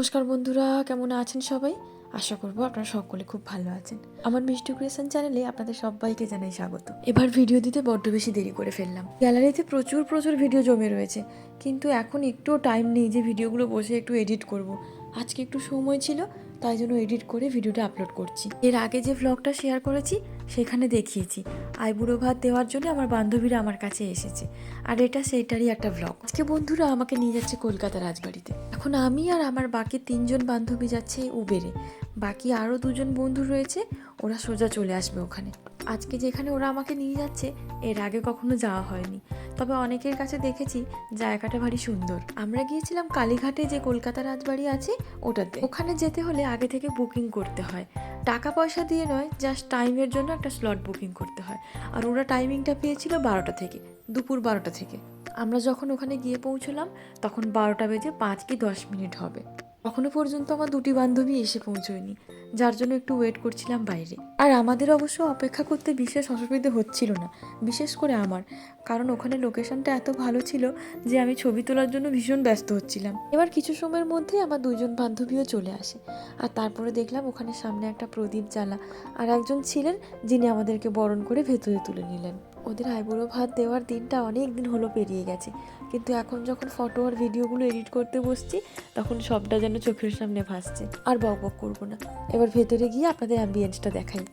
নমস্কার বন্ধুরা, কেমন আছেন সবাই? আশা করব আপনারা সকলে খুব ভালো আছেন। আমার মিষ্টি ক্রিয়েশন চ্যানেলে আপনাদের সবাইকে জানাই স্বাগত। এবার ভিডিও দিতে বড্ড বেশি দেরি করে ফেললাম। গ্যালারিতে প্রচুর প্রচুর ভিডিও জমে রয়েছে। কিন্তু এখন একটুও টাইম নেই যে ভিডিওগুলো বসে একটু এডিট করব। আজকে একটু সময় ছিল, তাই জন্য এডিট করে ভিডিওটা আপলোড করছি। এর আগে যে ভ্লগটা শেয়ার করেছি সেখানে দেখিয়েছি। আইবুড়ো ভাত দেওয়ার জন্য আমার বান্ধবীরা আমার কাছে এসেছে। আর এটা সেইটারই একটা ব্লগ আজকে বন্ধুরা আমাকে নিয়ে যাচ্ছে কলকাতা রাজবাড়িতে। এখন আমি আর আমার বাকি তিনজন বান্ধবী যাচ্ছে উবেরে। বাকি আরও দুজন বন্ধু রয়েছে। ওরা সোজা চলে আসবে ওখানে। আজকে যেখানে ওরা আমাকে নিয়ে যাচ্ছে, এর আগে কখনো যাওয়া হয়নি। তবে অনেকের কাছে দেখেছি জায়গাটা ভারী সুন্দর। আমরা গিয়েছিলাম কালীঘাটে যে কলকাতা রাজবাড়ি আছে, ওটাতে। ওখানে যেতে হলে আগে থেকে বুকিং করতে হয়। টাকা পয়সা দিয়ে নয়, জাস্ট টাইমের জন্য একটা স্লট বুকিং করতে হয়। আর ওরা টাইমিংটা পেয়েছিল বারোটা থেকে, দুপুর বারোটা থেকে। আমরা যখন ওখানে গিয়ে পৌঁছলাম, তখন বারোটা বেজে পাঁচ কি দশ মিনিট হবে। এখনও পর্যন্ত আমার দুটি বান্ধবী এসে পৌঁছয়নি, যার জন্য একটু ওয়েট করছিলাম বাইরে। আর আমাদের অবশ্য অপেক্ষা করতে বিশেষ অসুবিধে হচ্ছিল না, বিশেষ করে আমার, কারণ ওখানে লোকেশনটা এত ভালো ছিল যে আমি ছবি তোলার জন্য ভীষণ ব্যস্ত হচ্ছিলাম। এবার কিছু সময়ের মধ্যেই আমার দুজন বান্ধবীও চলে আসে, আর তারপরে দেখলাম ওখানে সামনে একটা প্রদীপ জ্বালা, আর একজন ছিলেন যিনি আমাদেরকে বরণ করে ভেতরে তুলে নিলেন। ওদের আইবুড়ো ভাত দেওয়ার দিনটা অনেক দিন হলো পেরিয়ে গেছে। কিন্তু এখন যখন ফটো আর ভিডিওগুলো এডিট করতে বসছি, তখন সবটা যেন চোখের সামনে ভাসছে। আর বক বক করব না। এবার ভেতরে গিয়ে আপনাদের অ্যাম্বিয়েন্সটা দেখাই।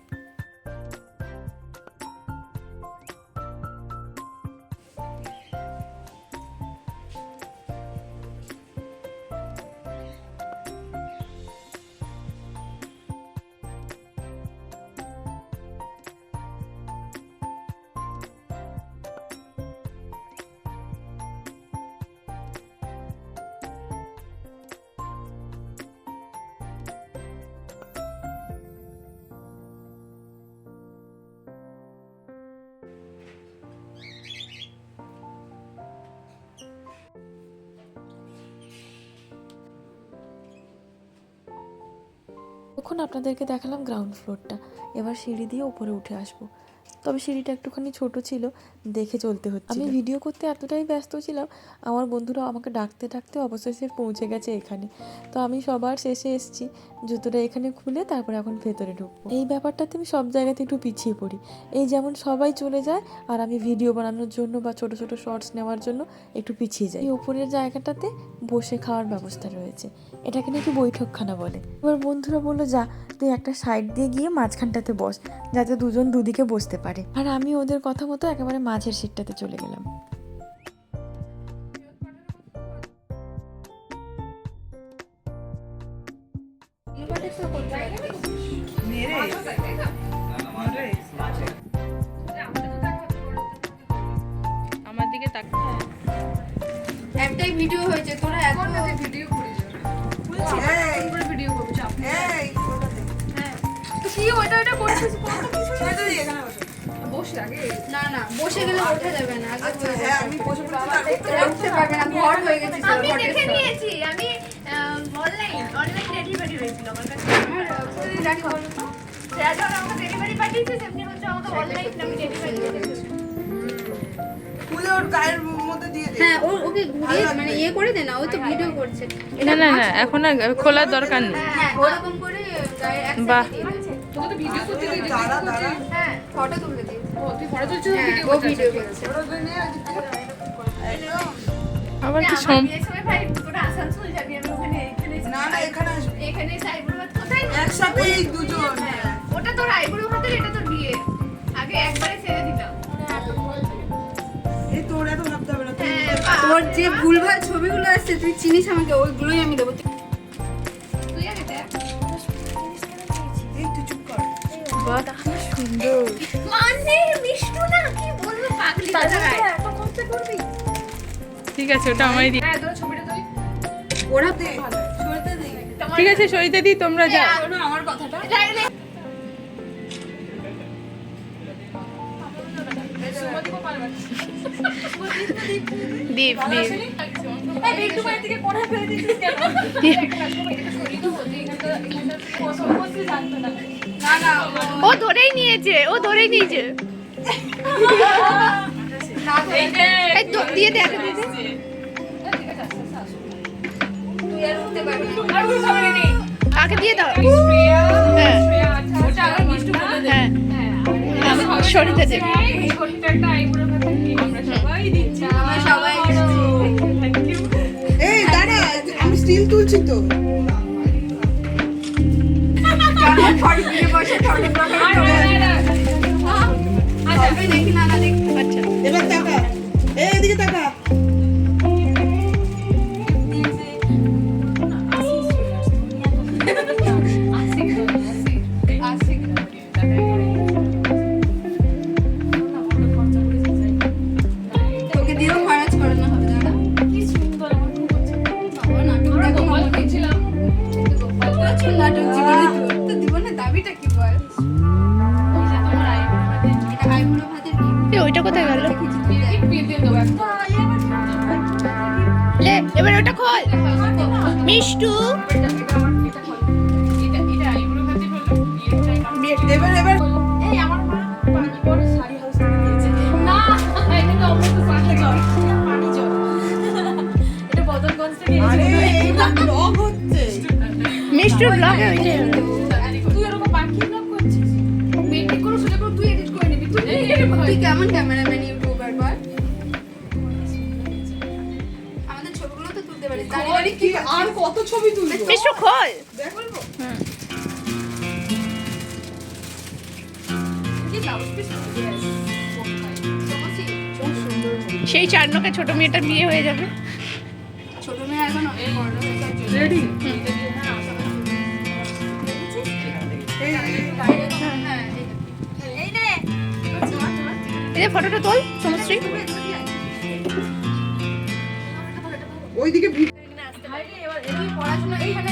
তখন আপনাদেরকে দেখালাম গ্রাউন্ড ফ্লোরটা এবার সিঁড়ি দিয়ে উপরে উঠে আসব। তবে সিঁড়িটা একটুখানি ছোট ছিল, দেখে চলতে হচ্ছে আমি ভিডিও করতে এতটাই ব্যস্ত ছিলাম, আমার বন্ধুরা আমাকে ডাকতে ডাকতে অবশেষে পৌঁছে গেছে এখানে। তো আমি সবার শেষে এসেছি, জুতোটা এখানে খুলে তারপরে এখন ভেতরে ঢুকবো। এই ব্যাপারটাতে আমি সব জায়গাতে একটু পিছিয়ে পড়ি। এই যেমন সবাই চলে যায়, আর আমি ভিডিও বানানোর জন্য বা ছোট ছোট শর্টস নেওয়ার জন্য একটু পিছিয়ে যাই। এই উপরের জায়গাটাতে বসে খাওয়ার ব্যবস্থা রয়েছে। এটাকে নাকি বৈঠকখানা বলে। এবার বন্ধুরা বলল, যা, তুই একটা সাইড দিয়ে গিয়ে মাঝখানটাতে বস, যাতে দুজন দুদিকে বসতে পারে। আর আমি ওদের কথা মতো একেবারে মাঝের সিটটাতে চলে গেলাম। আমার দিকে তাক একটাই ভিডিও হয়েছে তোরা এত ভিডিও করে ভিডিও নেই। তো কি ওটা ওটা করছিস? না না বসে গেলে ওঠা যাবে না আগে হয়ে যাবে। উঠতে পারবে না ঘর হয়ে গেছে আমি দেখে নিয়েছি আমি অনলাইন অনলাইন ডেলিভারি হয়েছিল আমার কাছে। আমার, দেখো। যা আমাকে ডেলিভারি পাঠিয়েছে সেমনি হচ্ছে আমাকে অনলাইন আমি ডেলিভারি দিয়েছি। খুলে ওর গায়ের মধ্যে দিয়ে দে। হ্যাঁ ও ওকে ঘুরিয়ে মানে ইয়ে করে দে না ওই তো ভিডিও করছে। না না না এখন আর খোলার দরকার নেই। হ্যাঁ ওরকম করে গায়ে এক বাহ। সাইডে দিয়ে দিয়েছে। তোকে তো ভিডিও করতে দিই দাঁড়া দাঁড়া। হ্যাঁ ফটো তুলে হ্যাঁ আবার কি সম বিয়ের সময় ভাই তোরা আসানসোল যাবি আমি ওখানে এখানে না না এখানে আসবে। এখানে সাইবুড়াবাদ কোথায়? একসাথে এই দুজন। হ্যাঁ, ওটা তোর আইবুড়ো ভাতের এটা তোর বিয়ে। আগে একবারে ছেড়ে দিতাম। হ্যাঁ তোর যে ভুলভাল ছবিগুলো আসছে তুই চিনিস আমাকে ওইগুলোই আমি দেবো। তুই আগে দেখ। তুই চুপ কর। সুন্দর। মানে মিষ্টু না কি বলব পাগলি। ঠিক আছে ওটা আমায় দি। হ্যাঁ তোর ছবিটা তুই ওরা দে সরতে ঠিক আছে সইতে দি তোমরা যাও। আমার কথাটা। দীপ দীপ। ও ধরেই নিয়েছে, ও ধরেই নিয়েছে। দিয়ে দিয়ে দাও? হ্যাঁ। হ্যাঁ। আমি স্টিল তুলছি তো। এবার তাকা এই এদিকে ওইটা কোথায় গেল? লে এবার ওটা খোল। মিষ্টু। এবার এবার। আরে এইটা ব্লগ হচ্ছে। ব্লগে কেমন ক্যামেরাম্যান ইউটিউবার বল? আমাদের ছবিগুলো তো তুলতে পারিস। দাঁড়িয়ে দাঁড়িয়ে কি আর কত ছবি তুলবো? খোল। সেই ছোট মেয়েটার বিয়ে হয়ে যাবে। ছোট মেয়ে এখন অনেক বড় হয়ে। রেডি এই ফটোটা তোল সমশ্রী ওইদিকে ভিড় তুই পড়াশোনা এখানে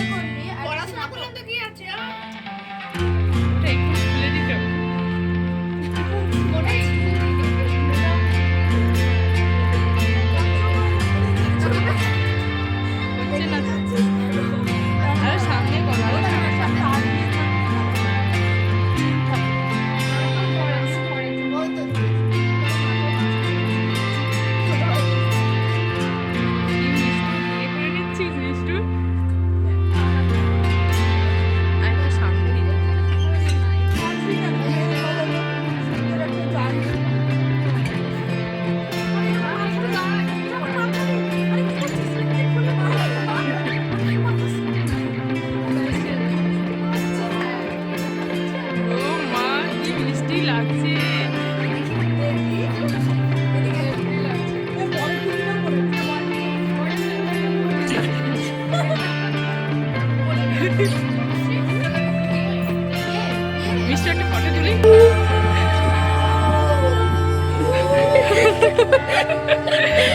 থেমে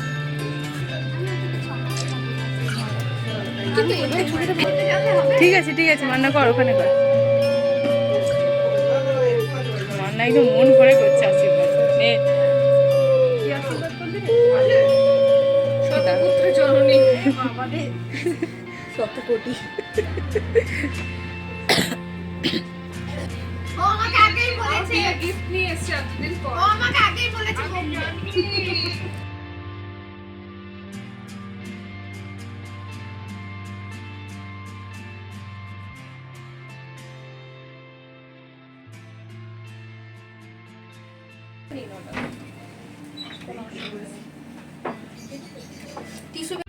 ঠিক আছে ঠিক আছে মান্না কর ওখানে কর। মান্না একদম মন করে করছে আশীর্বাদ। নে। শতপুত্র জননী। শত কোটি ও আমাকে আগেই বলেছে। গিফট নিয়ে এসছে এতদিন পর ও আমাকে আগেই বলেছে।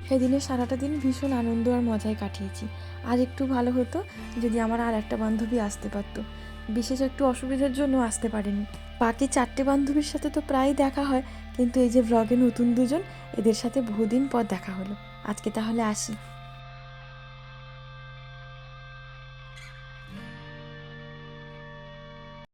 সেদিনে সারাটা দিন ভীষণ আনন্দ আর মজায় কাটিয়েছি। আর একটু ভালো হতো যদি আমার আর একটা বান্ধবী আসতে পারতো। বিশেষ একটু অসুবিধার জন্য আসতে পারেনি। বাকি চারটে বান্ধবীর সাথে তো প্রায় দেখা হয়, কিন্তু এই যে ব্লগে নতুন দুজন, এদের সাথে বহুদিন পর দেখা হলো। আজকে তাহলে আসি।